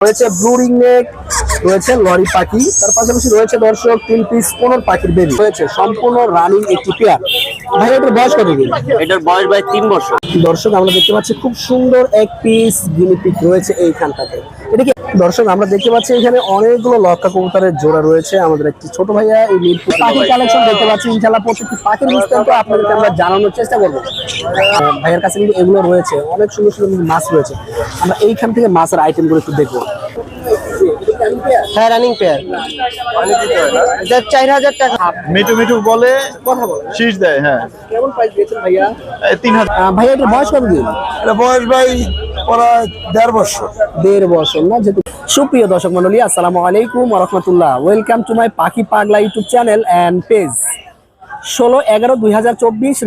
রয়েছে blue ring neck রয়েছে lorry পাখি তার পাশাপাশি রয়েছে দর্শক তিন পিস পনেরো পাখির বেবি রয়েছে সম্পূর্ণ রানিং একটি পেয়ার ভাই এটার বয়স কত দিন? এটার বয়স ভাই তিন বছর। দর্শক আমরা দেখতে পাচ্ছি খুব সুন্দর এক পিস গিনিপিক রয়েছে এইখানটাতে। এটা কি? দর্শক আমরা দেখতে পাচ্ছি এখানে অনেকগুলো লক্কা কবুতরের জোড়া রয়েছে। আমাদের একটি ছোট ভাইয়া এই মিরপুর পাখি কালেকশন দেখতে পাচ্ছি। ইনশাল্লাহ প্রত্যেকটি পাখির বিস্তারিত আপনাদেরকে আমরা জানানোর চেষ্টা করব। ভাইয়ের কাছে কিন্তু এগুলো রয়েছে। অনেক সুন্দর সুন্দর মাছ রয়েছে। আমরা এইখান থেকে মাছের আইটেমগুলো একটু দেখব। হ্যাঁ রানিং পেয়ার এটা চার হাজার টাকা। মিঠু মিঠু বলে কথা বলে। শীষ দেয় হ্যাঁ। কেমন প্রাইস দিয়েছেন ভাইয়া? তিন হাজার। ভাইয়া এটার বয়স কত দিন? এটা বয়স ভাই প্রায় দেড় বছর। দেড় বছর না যেহেতু সুপ্রিয় দর্শক মন্ডলী আসসালামু আলাইকুম রহমতুল্লাহ। ওয়েলকাম টু মাই পাখি পাগলা ইউটিউব চ্যানেল অ্যান্ড পেজ ষোলো এগারো দুই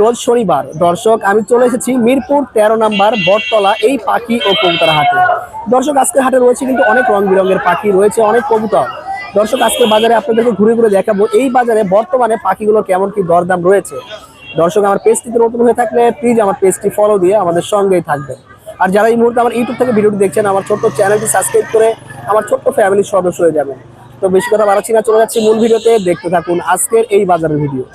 রোজ শনিবার। দর্শক, আমি চলে এসেছি মিরপুর তেরো নাম্বার বটতলা এই পাখি ও কবুতর হাটে। দর্শক আজকের হাটে রয়েছে কিন্তু অনেক রং বেরঙের পাখি, রয়েছে অনেক কবুতর। দর্শক আজকের বাজারে আপনাদেরকে ঘুরে ঘুরে দেখাবো এই বাজারে বর্তমানে পাখিগুলো কেমন কি দরদাম রয়েছে। দর্শক, আমার পেজটিতে নতুন হয়ে থাকলে প্লিজ আমার পেজটি ফলো দিয়ে আমাদের সঙ্গেই থাকবেন। আর যারা এই মুহূর্তে আমার ইউটিউব থেকে ভিডিওটি দেখছেন, আমার ছোট্ট চ্যানেলটি সাবস্ক্রাইব করে আমার ছোট্ট ফ্যামিলির সদস্য হয়ে যাবেন। তো বেশি কথা বাড়াচ্ছি না, চলে যাচ্ছি মূল ভিডিওতে। দেখতে থাকুন আজকের এই বাজারের ভিডিও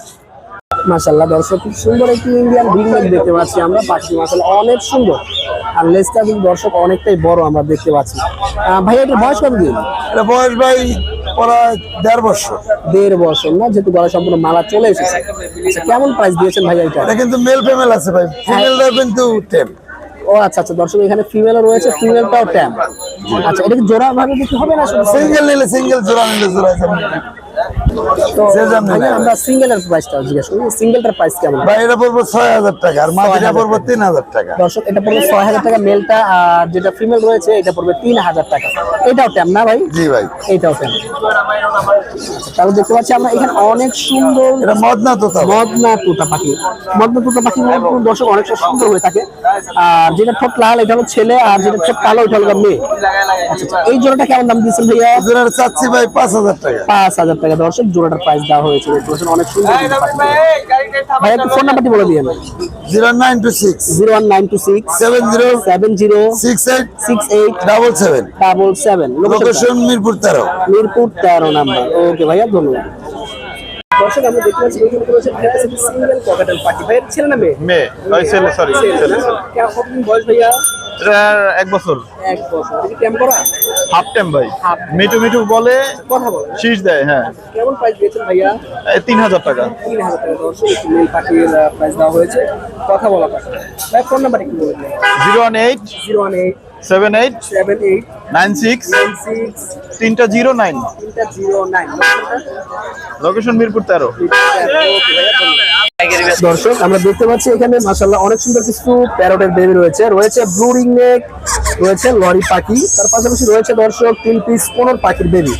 মাশাল্লাহ দর্শক খুব সুন্দর একটি ইন্ডিয়ান বিগনেক দেখতে পাচ্ছি আমরা পাখি মাশাল্লাহ অনেক সুন্দর। আর লেজটা কিন্তু দর্শক অনেকটাই বড় আমরা দেখতে পাচ্ছি। ভাই এটার বয়স কত দিন? এটা বয়স ভাই প্রায় দেড় বছর। দেড় বছর না যেহেতু গলা সম্পূর্ণ মালা চলে এসেছে। আচ্ছা, কেমন প্রাইস দিয়েছেন ভাই এটা? এটা কিন্তু মেল ফিমেল আছে ভাই। ফিমেলটা কিন্তু টেম ও আচ্ছা আচ্ছা দর্শক এখানে ফিমেলও রয়েছে ফিমেলটাও ট্যাম আচ্ছা এটা কি জোড়া ভাবে কিছু হবে না সিঙ্গেল নিলে সিঙ্গেল জোড়া নিলে জোড়া। আমরা সিঙ্গেলের প্রাইসটা জিজ্ঞেস করি সিঙ্গেলটার প্রাইস কেমন? ভাই এটা পড়ব ছয় হাজার টাকা আর মাটিটা পড়ব তিন হাজার টাকা। দর্শক এটা পড়বে ছয় হাজার টাকা মেলটা আর যেটা ফিমেল রয়েছে এটা পড়বে তিন হাজার টাকা। এটাও ট্যাম না ভাই? জি ভাই। এইটাও ট্যাম তাহলে দেখতে পাচ্ছি আমরা এখানে অনেক সুন্দর এটা মদনা তোতা মদনা তোতা পাখি। মদনা তোতা পাখি দর্শক অনেকটা সুন্দর হয়ে থাকে। আর যেটা ঠোঁট লাল এটা হলো ছেলে আর যেটা ঠোঁট কালো এটা হলো মেয়ে। আচ্ছা আচ্ছা, এই জোড়াটা কেমন দাম দিয়েছেন ভাইয়া? জোড়াটা চাচ্ছি ভাই পাঁচ হাজার টাকা। পাঁচ হাজার টাকা দর্শক জোড়াটার প্রাইস দেওয়া হয়েছে দেখতে পাচ্ছেন অনেক সুন্দর একটু ফোন নাম্বারটি বলে দিয়ে zero nine two six. Zero one nine two six seven zero. Seven zero six eight six eight double seven double seven location Mirpur তেরো। মিরপুর তেরো নাম্বার। ওকে ভাইয়া ধন্যবাদ। দর্শক আমরা দেখতে পাচ্ছি এখানে রয়েছে ভাইয়া সিঙ্গেল পকেটের পাখি ভাইয়া ছেলে না মেয়ে? মেয়ে। ওই ছেলে সরি ছেলে। কতদিন বয়স ভাইয়া? এক বছর। এক বছর। করা হাফ টাইম ভাই। মিটু মিঠু বলে কথা বলে। শীষ দেয় হ্যাঁ। কেমন প্রাইস দিয়েছেন ভাইয়া? তিন হাজার টাকা। তিন হাজার টাকা। দর্শক মেল পাখির প্রাইস দেওয়া হয়েছে। কথা বলা পাখি ভাই ফোন নাম্বার একটু বলে দিন। Zero one eight zero one eight seven eight seven eight nine six nine six তিনটা জিরো নাইন। তিনটা জিরো নাইন। লোকেশন মিরপুর তেরো। দর্শক আমরা দেখতে পাচ্ছি এখানে মাসাল্লাহ অনেক সুন্দর কিছু প্যারটের বেবি রয়েছে। রয়েছে ব্লু রিং নেক রয়েছে লরি পাখি। তার পাশাপাশি রয়েছে দর্শক তিন পিস পাখির বেবি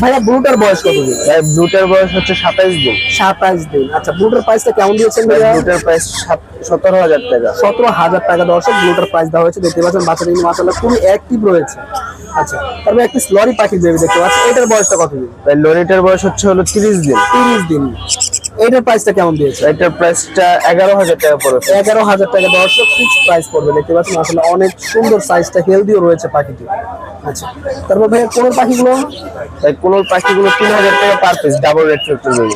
ভাইয়া ব্লুটার বয়স কত দিন? ব্লুটার বয়স হচ্ছে সাতাইশ দিন। সাতাইশ দিন। আচ্ছা ব্লুটার প্রাইসটা কেমন দিয়েছেন ভাইয়া? ব্লুটার প্রাইস সতেরো হাজার টাকা। সতেরো হাজার টাকা দর্শক ব্লুটার প্রাইস দেওয়া হয়েছে। দেখতে পাচ্ছেন বাচ্চাটা কিন্তু মাসাল্লাহ খুবই অ্যাক্টিভ রয়েছে। আচ্ছা তারপরে একটি লরি পাখির বেবি দেখতে পাচ্ছি এটার বয়সটা কত দিন? ভাই লরিটার বয়স হচ্ছে হলো তিরিশ দিন। তিরিশ দিন। এটার প্রাইসটা কেমন দিয়েছে এটার প্রাইসটা এগারো হাজার টাকা পড়বে এগারো হাজার টাকা দর্শক ফিক্স প্রাইস পড়বে দেখতে পাচ্ছেন। আসলে অনেক সুন্দর সাইজটা হেলদিও রয়েছে পাখিটি। আচ্ছা তারপর ভাই কোন পাখিগুলো? তাই কোন পাখিগুলো তিন হাজার টাকা পার পিস ডাবল রেট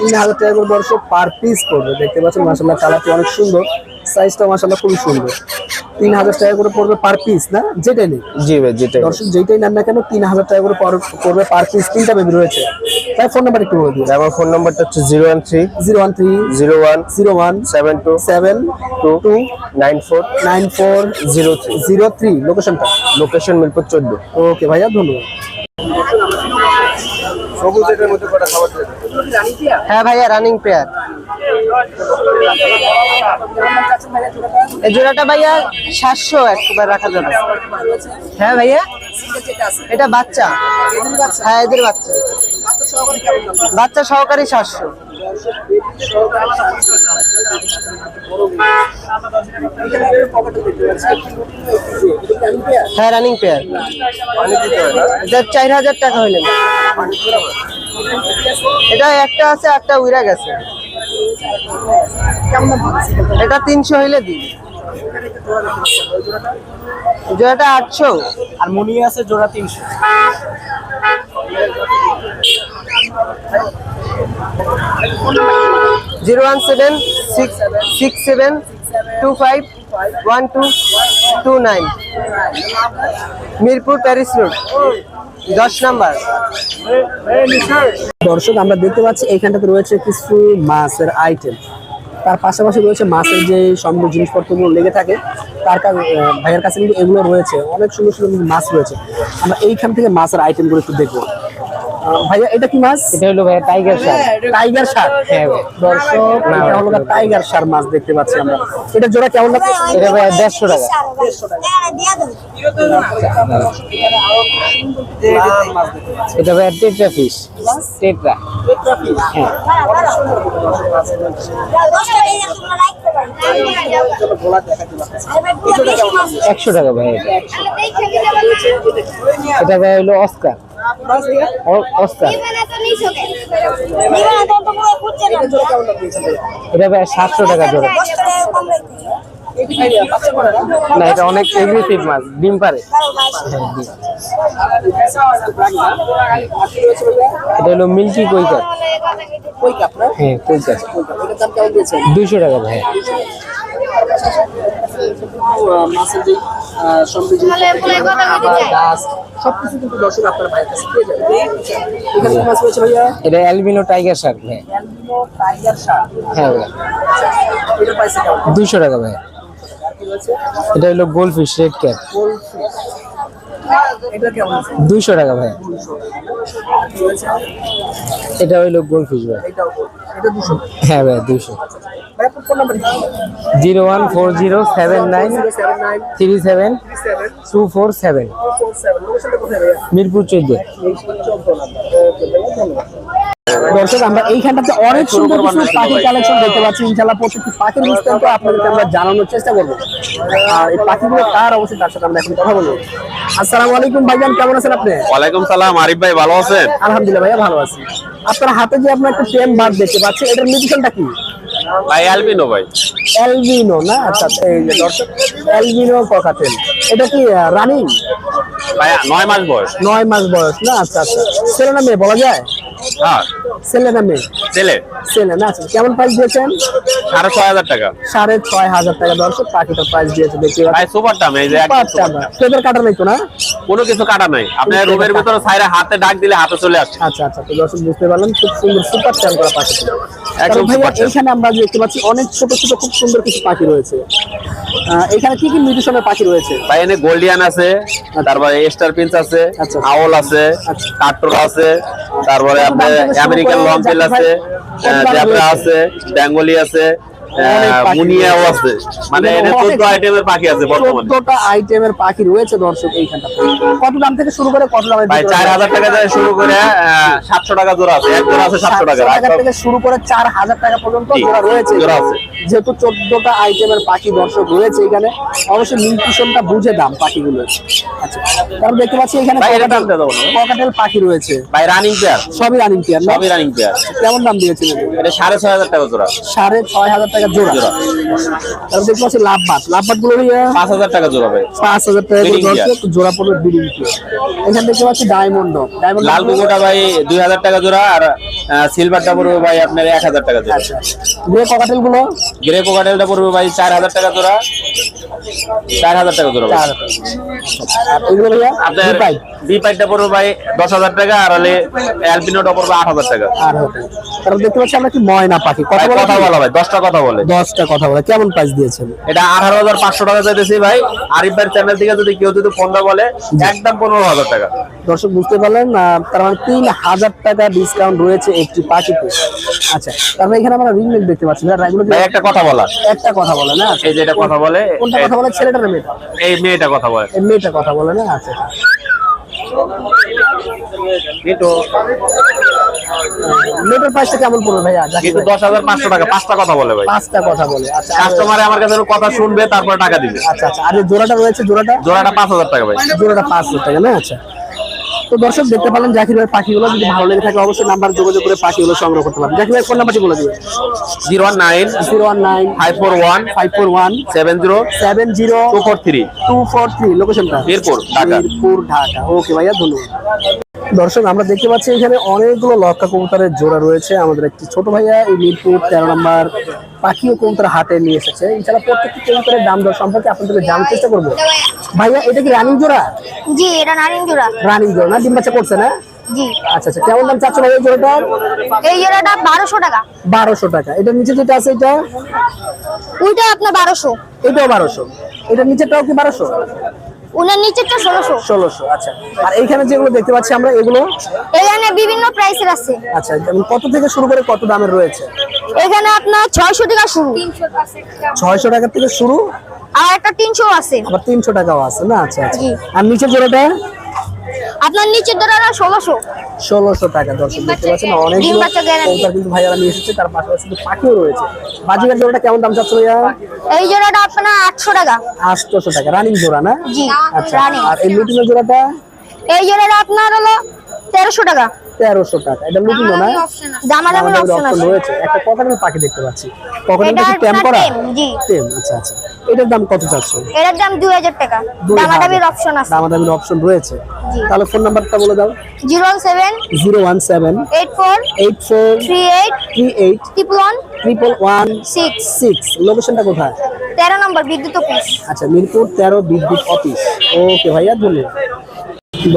তিন হাজার টাকা করে দর্শক পার পিস পড়বে দেখতে পাচ্ছেন। মাসাল্লাহ কালারটি অনেক সুন্দর। সাইজটা মাসাল্লাহ খুবই সুন্দর। তিন হাজার টাকা করে পড়বে পার পিস না? যেটাই নেই। জি ভাই যেটাই। দর্শক যেটাই নেন না কেন তিন হাজার টাকা করে পর- পড়বে পার পিস তিনটা বেবি রয়েছে। তাই ফোন নাম্বার একটু বলে দিন। আমার ফোন নাম্বারটা হচ্ছে zero one three zero one three zero one zero one seven two seven two two nine four nine four zero three zero three লোকেশনটা লোকেশন মিরপুর চোদ্দ। ওকে ভাইয়া ধন্যবাদ। হ্যাঁ ভাইয়া রানিং পেয়ার জোড়াটা ভাইয়া সাতশো একবার রাখা যাবে হ্যাঁ ভাইয়া? এটা বাচ্চা। হ্যাঁ এদের বাচ্চা। বাচ্চা সহকারী সাতশো। হ্যাঁ রানিং পেয়ার এটা চার হাজার টাকা হইলেন এটা একটা আছে, একটা উইরা গেছে। এটা তিনশো হইলে দিই। জোড়াটা আটশো। আর মনি আছে জোড়া তিনশো। Zero one seven six six seven two five one two two nine. Mirpur Paris road. দশ নাম্বার। দর্শক, আমরা দেখতে পাচ্ছি এইখানটাতে রয়েছে কিছু মাছের আইটেম তার পাশাপাশি রয়েছে মাছের যে সমস্ত জিনিসপত্রগুলো লেগে থাকে, তার ভাইয়ের কাছে কিন্তু এগুলো রয়েছে। অনেক সুন্দর সুন্দর মাছ রয়েছে। আমরা এইখান থেকে মাছের আইটেমগুলো একটু দেখব। ভাইয়া এটা কি মাছ? এটা হলো ভাই টাইগার শার্ট টাইগার শার্ক হ্যাঁ ভাই। দর্শক এটা হলো টাইগার শার মাছ দেখতে পাচ্ছি আমরা। এটা জোড়া কেমন লাগছে? এটা ভাই দেড়শো টাকা। এটা ভাই টেট্রা ফিশ। টেট্রা। হ্যাঁ। একশো টাকা ভাই এটা। এটা ভাই হলো অস্কার। এটা ভাই সাতশো টাকা জোড়া। না এটা অনেক এগ্রেসিভ মাছ ডিম পারে। এটা হলো মিল্কি কৈকার হ্যাঁ কৈকার দুইশো টাকা ভাই। মাছের এটা অ্যালবিনো টাইগার শার্ক ভাই। হ্যাঁ ভাই। এটা টাকা, ভাই। এটা হলো goldfish red cap goldfish দুইশো টাকা, ভাই। এটা হইল গোল্ড ফিশ ভাই। হ্যাঁ ভাই, দুইশো। Zero one four zero seven nine three seven two four seven. Mirpur চোদ্দ। দর্শক আমরা এইখানটাতে অনেক সুন্দর কিছু পাখির কালেকশন দেখতে পাচ্ছি। ইনশাল্লাহ প্রত্যেকটি পাখির বিস্তারিত আপনাদেরকে আমরা জানানোর চেষ্টা করব। আর এই পাখিগুলো কার অবশ্যই তার সাথে আমরা এখন কথা বলব। আসসালামু আলাইকুম ভাইজান কেমন আছেন আপনি? ওয়ালাইকুম সালাম আরিফ ভাই ভালো আছেন? আলহামদুলিল্লাহ ভাইয়া ভালো আছি। আপনার হাতে যে আপনার একটা টেম বার দেখতে পাচ্ছি এটার মিউজিশনটা কি? ভাই অ্যালবিনো ভাই। অ্যালবিনো না? আচ্ছা এই যে দর্শক অ্যালবিনো ককাটেল এটা কি রানিং? ভাই নয় মাস বয়স। নয় মাস বয়স না? আচ্ছা আচ্ছা। ছেলে না মেয়ে বলা যায়? হ্যাঁ। ছেলে না মেয়ে? ছেলে। ছেলে না? আচ্ছা কেমন প্রাইস দিয়েছেন? সাড়ে ছয় হাজার টাকা। সাড়ে ছয় হাজার টাকা দর্শক পাখিটার প্রাইস দিয়েছে পাচ্ছি ভাই সুপার দাম এই যে super দাম। ফেদার কাটা নাই তো না? কোনো কিছু কাটা নাই। আপনার রুমের ভিতরে সাইডে হাতে ডাক দিলে হাতে চলে আসছে আচ্ছা আচ্ছা তো দর্শক বুঝতে পারলাম খুব সুন্দর সুপার চাল করা পাখি এখানে আমরা দেখতে পাচ্ছি অনেক ছোট ছোট খুব সুন্দর কিছু পাখি রয়েছে। এখানে কি কি মিউটেশনের পাখি রয়েছে? ভাই এনে গোল্ডিয়ান আছে তারপরে স্টার প্রিন্স আছে আওল আউল আছে আচ্ছা। কাটর আছে তারপরে আপনার আমেরিকান লং লম্পেল আছে? আছে বেঙ্গলি আছে মুনিয়াও আছে। মানে আইটেমের পাখি আছে বর্তমানে। চোদ্দটা আইটেমের পাখি রয়েছে দর্শক এইখানটা। কত দাম থেকে শুরু করে কত দামের ভাই ভিতরে চার হাজার টাকা থেকে শুরু করে সাতশো টাকা জোড়া আছে। এক জোড়া আছে সাতশো টাকা টাকা থেকে শুরু করে চার হাজার টাকা পর্যন্ত জোড়া রয়েছে। জোড়া আছে। যেহেতু চোদ্দটা আইটেমের পাখি দর্শক রয়েছে এখানে অবশ্যই নিউট্রিশনটা বুঝে দাম পাখিগুলো। আচ্ছা তারপর দেখতে পাচ্ছি এখানে ককাটেল- পাখি রয়েছে। ভাই রানিং পেয়ার সবই রানিং পেয়ার সবই রানিং পেয়ার কেমন দাম দিয়েছিলেন? এটা ছয় হাজার টাকা জোড়া। সাড়ে ছয় হাজার টাকা জোড়া। তারপর দেখতে পাচ্ছি লাভবাট লাভবাটগুলো পাঁচ হাজার টাকা জোড়া ভাই। পাঁচ হাজার টাকা করে Breeding দর্শক জোড়া পড়বে বিডিং এখানে দেখতে পাচ্ছি ডায়মন্ড ডায়মন্ড লাল কুকুরটা ভাই দুই হাজার টাকা জোড়া আর সিলভারটা পড়বে ভাই আপনার এক হাজার টাকা জোড়া। গ্রে ককাটেলগুলো গ্রে কোকাটেলটা পড়বে ভাই চার হাজার টাকা জোড়া। চার হাজার টাকা জোড়া আপনার বি পাইটটা পড়বে ভাই দশ হাজার টাকা আর হলে অ্যালপিনোটা পড়বে আট হাজার টাকা। আর তারপর দেখতে পাচ্ছি আমরা কি ময়না পাখি। কথা ভাই বলা কথা বলা ভাই দশটা কথা বলে। দশটা কথা বলে। কেমন প্রাইস দিয়েছেন? এটা আঠারো হাজার পাঁচশো টাকা চাইতেছি ভাই। আরিফ ভাইয়ের চ্যানেল থেকে যদি কেউ যদি ফোনটা বলে একদম পনেরো হাজার টাকা। দর্শক বুঝতে পারলেন তার মানে তিন হাজার টাকা ডিসকাউন্ট রয়েছে একটি পাখিতে আচ্ছা তারপরে এখানে আমরা রিং নেক দেখতে পাচ্ছি। একটা কথা বলা একটা কথা বলে না? আচ্ছা এই যে এটা কথা বলে কোনটা কথা বলে? ছেলেটা না মেয়েটা। এই মেয়েটা কথা বলে। এই মেয়েটা কথা বলে না? আচ্ছা মেয়েটার প্রাইসটা কেমন পড়বে ভাইয়া? কিন্তু দশ হাজার পাঁচশো টাকা পাঁচটা কথা বলে ভাই। পাঁচটা কথা বলে। আচ্ছা কাস্টমারে আমার কাছে কথা শুনবে তারপরে টাকা দিবে। আচ্ছা আচ্ছা। আর জোড়াটা রয়েছে জোড়াটা? জোড়াটা পাঁচ হাজার টাকা ভাই। জোড়াটা পাঁচ হাজার টাকা না? আচ্ছা। তো দর্শক দেখতে পেলেন জাকির ভাই পাখিগুলো যদি ভালো লেগে থাকে অবশ্যই নাম্বার যোগাযোগ করে পাখিগুলো সংগ্রহ করতে পারেন জাকির ভাই ফোন নাম্বারটি বলে দিন zero one nine zero one nine five four one five four one seven zero seven zero two four three. Two four three লোকেশনটা মিরপুর, ঢাকা। মিরপুর ঢাকা। ওকে ভাইয়া ধন্যবাদ। দর্শক আমরা দেখতে পাচ্ছি এখানে অনেকগুলো লক্কা কবুতরের জোড়া রয়েছে। আমাদের একটি ছোট ভাইয়া এই মিরপুর তেরো নম্বর পাখি ও কবুতর হাটে নিয়ে এসেছে। ইনশাল্লাহ প্রত্যেকটি কবুতরের দাম দর সম্পর্কে আপনাদের জানার চেষ্টা করব। ভাইয়া এটা কি রানিং জোড়া? জি এটা নারিন জোড়া। রানিং জোড়া না? ডিম বাচ্চা করছে না? জি। আচ্ছা আচ্ছা কেমন দাম চাচ্ছ এই জোড়াটা? টাকা। টাকা। এটার নিচে যেটা আছে এটা? ওইটা আপনার এটাও নিচেটাও কি উনার নিচেরটা ষোলোশো। ষোলোশো আচ্ছা। আর এইখানে যেগুলো দেখতে পাচ্ছি আমরা এগুলো? এখানে বিভিন্ন প্রাইসের আছে। আচ্ছা যেমন কত থেকে শুরু করে কত দামের রয়েছে? এখানে আপনার ছয়শো টাকা শুরু। ছয়শো টাকা থেকে শুরু? আর একটা তিনশো আছে। আবার তিনশো টাকাও আছে না? আচ্ছা আচ্ছা। আর নিচের জোড়াটা? আপনার নিচের দরারা ষোলোশো। ষোলোশো টাকা দর্শক দেখতে পাচ্ছেন অনেক দিন বাচ্চা কৌতার কিন্তু ভাইয়ারা নিয়ে এসেছে তার পাশাপাশি কিন্তু পাখিও রয়েছে। বাজিকার জোড়াটা কেমন দাম চাচ্ছ ভাইয়া? এই জোড়াটা আপনার আটশো টাকা। আটশোশো টাকা রানিং জোড়া না? জি আচ্ছা আর এই লুটিনের জোড়াটা? এই জোড়াটা আপনার হলো তেরোশো টাকা। তেরোশো টাকা। এটা লুটিনো না? দামা দামের অপশন আছে। রয়েছে। একটা ককাটের পাখি দেখতে পাচ্ছি? ককাটের এটা কি টেম করা? টেম, আচ্ছা আচ্ছা। এটার দাম কত চাচ্ছ? এটার দাম দুই হাজার টাকা। দুই দামা অপশন আছে। দামাদামির অপশন রয়েছে। জি। তাহলে ফোন নাম্বারটা বলে দাও। Zero seven zero one seven eight four eight four three eight three eight triple one triple one six. Six. লোকেশনটা কোথায়? তেরো নম্বর বিদ্যুৎ অফিস আচ্ছা মিরপুর তেরো বিদ্যুৎ অফিস ওকে ভাইয়া ধন্যবাদ।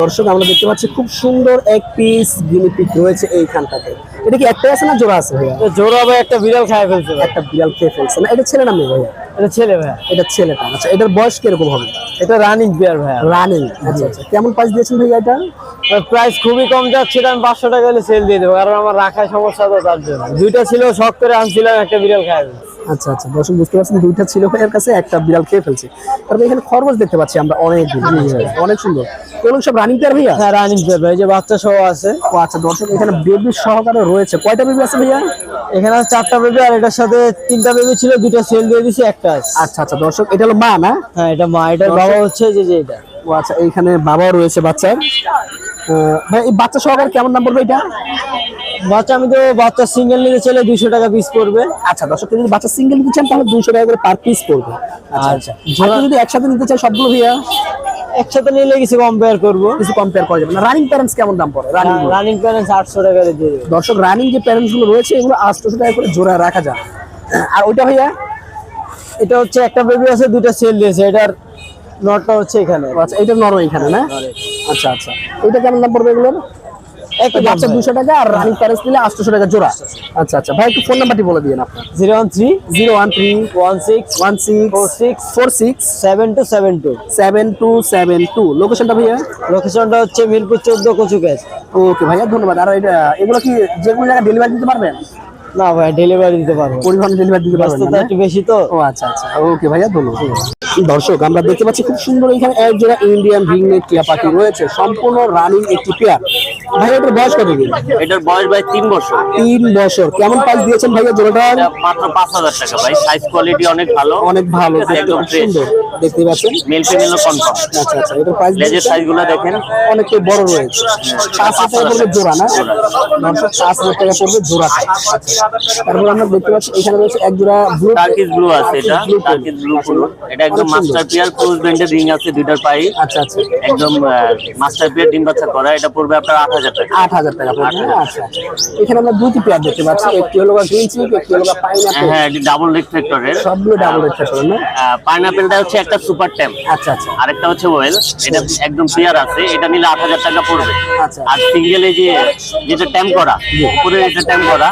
দর্শক আমরা দেখতে পাচ্ছি খুব সুন্দর এক পিস গিনিপিক রয়েছে এইখানটাতে। এটা কি একটাই আছে না জোড়া আছে ভাইয়া? জোর ভাই একটা বিড়াল খাই ফেলছে একটা বিড়াল খেয়ে ফেলছে না? এটা ছেলে না মেয়ে ভাইয়া? এটা ছেলে ভাই। এটা ছেলেটা। আচ্ছা এটার বয়স কীরকম হবে? এটা রানিং বিয়ার ভাই রানিং আচ্ছা আচ্ছা। কেমন প্রাইস দিয়েছেন ভাইয়া এটা? প্রাইস খুবই কম যাচ্ছে আমি পাঁচশো টাকা হলে সেল দিয়ে দেবো কারণ আমার রাখার সমস্যা তো তার জন্য। দুইটা ছিল শখ করে আনছিলাম একটা বিড়াল ফেলছে। আচ্ছা আচ্ছা। দর্শক বুঝতে পারছেন দুইটা ছিল ভাইয়ের কাছে একটা বিড়াল খেয়ে ফেলছে। তারপরে এখানে খরগোশ দেখতে পাচ্ছি আমরা অনেক অনেক সুন্দর। এগুলো সব রানিং পেয়ার ভাইয়া? হ্যাঁ রানিং বিয়ার ভাই যে বাচ্চা সহ আছে। ও আচ্ছা দর্শক এখানে বেবি সহকারে রয়েছে। কয়টা বেবি আছে ভাইয়া? এখানে আছে চারটা বেবি আর এটার সাথে তিনটা বেবি ছিল দুইটা সেল দিয়ে দিছি একটা আছে। আচ্ছা আচ্ছা দর্শক এটা হলো মা না? হ্যাঁ এটা মা এটার বাবা হচ্ছে যে যে এটা। ও আচ্ছা এইখানে বাবাও রয়েছে বাচ্চার। ভাই এই বাচ্চা সহকারে কেমন দাম পড়বে এটা বাচ্চা আমি তো বাচ্চা সিঙ্গেল নিতে চাইলে দুইশো টাকা পিস পড়বে। আচ্ছা দর্শক যদি বাচ্চা সিঙ্গেল নিতে চান তাহলে দুশো টাকা করে পার পিস পড়বে। আচ্ছা আচ্ছা। যদি একসাথে নিতে চায় সবগুলো ভাইয়া? একসাথে নিলে কিছু কম্পেয়ার করব। কিছু কম্পেয়ার করা যাবে না। রানিং প্যারেন্টস কেমন দাম পড়ে? রানিং রানিং প্যারেন্টস আটশো টাকা দিয়ে দর্শক রানিং যে প্যারেন্টসগুলো রয়েছে এগুলো আটশোশো টাকা করে জোড়া রাখা যায় আর ওইটা ভাইয়া? এটা হচ্ছে একটা বেবি আছে দুইটা সেল দিয়েছে। এটার নটটা হচ্ছে এখানে। আচ্ছা এটা নরম এখানে না? আচ্ছা আচ্ছা। এটা কেমন দাম পড়বে এগুলোর? একটা বাচ্চা দুশো টাকা আর রানিং প্যারেন্টস নিলে আটশোশো টাকা জোড়া। আচ্ছা আচ্ছা। ভাই একটু ফোন নাম্বারটি বলে দিন আপনার। Zero one three one six one six four six four six seven two seven two seven two seven two লোকেশনটা ভাইয়া? লোকেশনটা হচ্ছে মিরপুর চোদ্দ কচু গ্যাস ওকে ভাইয়া ধন্যবাদ। আর এটা এগুলো কি যে কোনো জায়গায় ডেলিভারি দিতে পারবেন? না ভাই ডেলিভারি দিতে পারব। পরিবহন ডেলিভারি দিতে না? একটু বেশি তো। ও আচ্ছা আচ্ছা। ওকে ভাইয়া ধন্যবাদ। দর্শক আমরা দেখতে পাচ্ছি খুব সুন্দর এখানে এক জোড়া ইন্ডিয়ান রিংনেট টিয়া পাখি রয়েছে। সম্পূর্ণ রানিং একটি পেয়ার ভাই এটার বয়স কত দিন? এটার বয়স ভাই তিন বছর। তিন বছর। কেমন দিয়েছেন ভাইয়া জোড়াটা মাত্র পাঁচ হাজার টাকা ভাই। সাইজ কোয়ালিটি অনেক ভালো। অনেক ভালো দেখতে একদম সুন্দর। দেখতে পাচ্ছেন? মেল ফিমেল কনফার্ম আচ্ছা আচ্ছা এটার প্রাইস লেজের সাইজগুলো দেখেন। অনেকটা বড় রয়েছে। পাঁচ হাজার টাকা পড়বে জোড়া না? দর্শক পাঁচ হাজার টাকা পড়বে তারপর আমরা দেখতে পাচ্ছি এখানে রয়েছে এক জোড়া ব্লু টার্কিস ব্লু আছে এটা। টার্কিস ব্লু এটা একদম এটা পড়বে আপনার 8000 টাকা। পড়বে হ্যাঁ, হ্যাঁ, একটা সুপার ট্যাম আরেকটা হচ্ছে ওয়েল এটা একদম পিয়ার আছে এটা নিলে 8000 টাকা পড়বে। আর সিঙ্গেল এই যে যেটা ট্যাম করা উপরে এটা ট্যাম করা।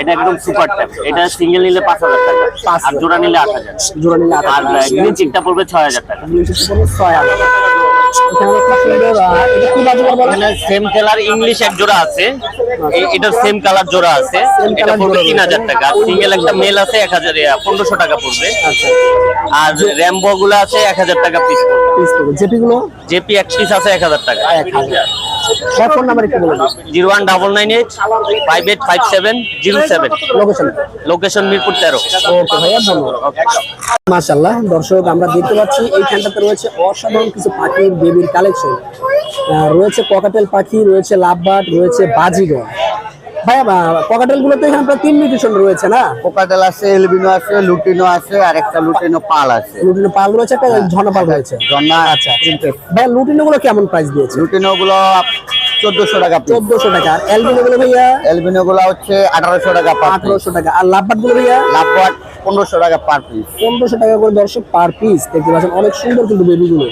এটা একদম সুপার ট্যাম এটা সিঙ্গেল নিলে 5000 টাকা আর জোড়া নিলে 8000 জোড়া নিলে 8000 মিনি চিকটা পড়বে ছয় হাজার টাকা। সেম কালার জোড়া আছে। সেম কালার পড়বে তিন হাজার টাকা। সিঙ্গেল একটা মেল আছে এক হাজার পনেরোশো টাকা পড়বে। আর র্যাম্বো গুলো আছে এক হাজার টাকা জেপি এক পিস আছে এক হাজার টাকা। এক ভাই ফোন নাম্বার একটু বলুন zero one double nine eight five eight five seven zero seven. Location location Mirpur তেরো। ওকে ভাইয়া ধন্যবাদ। মাশাল্লাহ দর্শক আমরা দেখতে পাচ্ছি এইখানটাতে রয়েছে অসাধারণ কিছু পাখির বেবির কালেকশন রয়েছে ককাটেল পাখি রয়েছে লাভবাট রয়েছে বাজিগর। ভাইয়া ককাটেলগুলো তো এখানে প্রায় তিন মিউটেশন রয়েছে না? আছে এলবিনো আছে লুটিনো আছে আর একটা লুটিনো পাল আছে। লুটিনো পাল রয়েছে একটা ঝর্ণা পাল রয়েছে। জন্না আচ্ছা ভাইয়া লুটিনো গুলো কেমন প্রাইস দিয়েছে? লুটিনো গুলো চোদ্দশো টাকা চোদ্দশো টাকা। আর এলবিনো গুলো ভাইয়া? এলবিনো গুলো হচ্ছে আঠারোশো টাকা আঠারোশো টাকা। আর লাভবাটগুলো ভাইয়া? লাভবাট পনেরোশো টাকা পার পিস পনেরোশো টাকা করে দর্শক পার পিস দেখতে পাচ্ছেন অনেক সুন্দর কিন্তু বেবি গুলো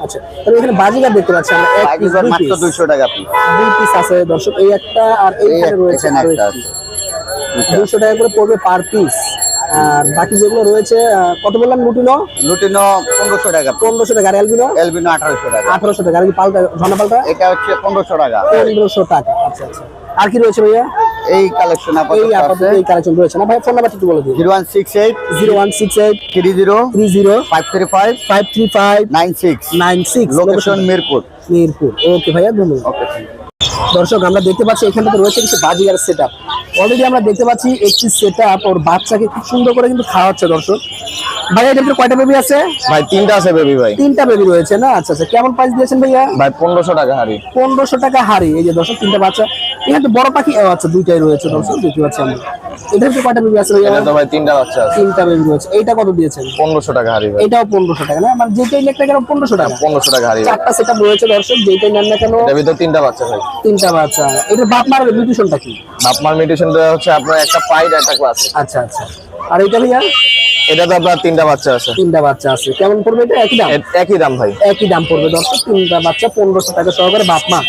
আচ্ছা তাহলে এখানে দেখতে পাচ্ছি আমরা এক পিস মাত্র টাকা পিস দুই পিস আছে দর্শক এই একটা আর এই রয়েছে একটা। আছে। টাকা করে পড়বে পার পিস আর বাকি যেগুলো রয়েছে কত বললাম? লুটিনো? লুটিনো পনেরোশো টাকা। পনেরোশো টাকা। আর এলবিনো এলবিনো আঠারোশো টাকা। আঠারোশো টাকা। আর কি পাল্টা ঝর্ণা পাল্টা? এটা হচ্ছে পনেরোশো টাকা। পনেরোশো টাকা। আচ্ছা আচ্ছা। আর কি রয়েছে ভাইয়া? এই কালেকশন এই আপাতত এই কালেকশন রয়েছে। না ভাই ফোন নাম্বারটা একটু বলে দিন zero one six eight zero one six eight three zero three zero five three five five three five nine six nine six. Location Mirpur. Mirpur. Okay ভাইয়া ধন্যবাদ। ওকে। দর্শক আমরা দেখতে পাচ্ছি এখানে তো রয়েছে কিছু বাজিগার সেট আপ অলরেডি আমরা দেখতে পাচ্ছি একটি সেট আপ ওর বাচ্চাকে খুব সুন্দর করে কিন্তু খাওয়াচ্ছে দর্শক। ভাই এটা কয়টা বেবি আছে? ভাই তিনটা আছে বেবি ভাই। তিনটা বেবি রয়েছে না? আচ্ছা আচ্ছা কেমন প্রাইস দিয়েছেন ভাইয়া? ভাই পনেরোশো টাকা হারি পনেরোশো টাকা হারি এই যে দর্শক তিনটা বাচ্চা। এখানে বড় পাখি আচ্ছা দুইটাই রয়েছে দর্শক দেখতে পাচ্ছি আমরা। এটা হচ্ছে কয়টা বেবি আছে এটা তো ভাই তিনটা বাচ্চা আছে। তিনটা বেবি রয়েছে। এইটা কত দিয়েছেন? পনেরোশো টাকা হারি ভাই। এটাও পনেরোশো টাকা না? মানে যেটাই লেখা কেন পনেরোশো টাকা। পনেরোশো টাকা হারি চারটা সেটা রয়েছে দর্শক যেটাই নেন না কেন এটা ভিতর তিনটা বাচ্চা ভাই। তিনটা বাচ্চা। এটা বাপ মার মিউটেশনটা কি? বাপ মার মিউটেশনটা হচ্ছে আপনার একটা পাইড একটা ক্লাস আচ্ছা আচ্ছা। আর এটা ভাইয়া? এটাতে আপনার তিনটা বাচ্চা আছে। তিনটা বাচ্চা আছে। কেমন পড়বে এটা? একই দাম? একই দাম ভাই। একই দাম পড়বে দর্শক। তিনটা বাচ্চা পনেরোশো টাকা সহকারে বাপ মা।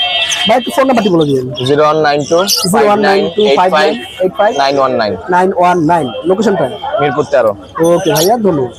ভাই একটু ফোন নাম্বারটি বলে দিন zero one nine two zero one nine two five nine. Eight five nine one nine. Nine one nine. লোকেশনটা? মিরপুর তেরো। ওকে ভাইয়া ধন্যবাদ।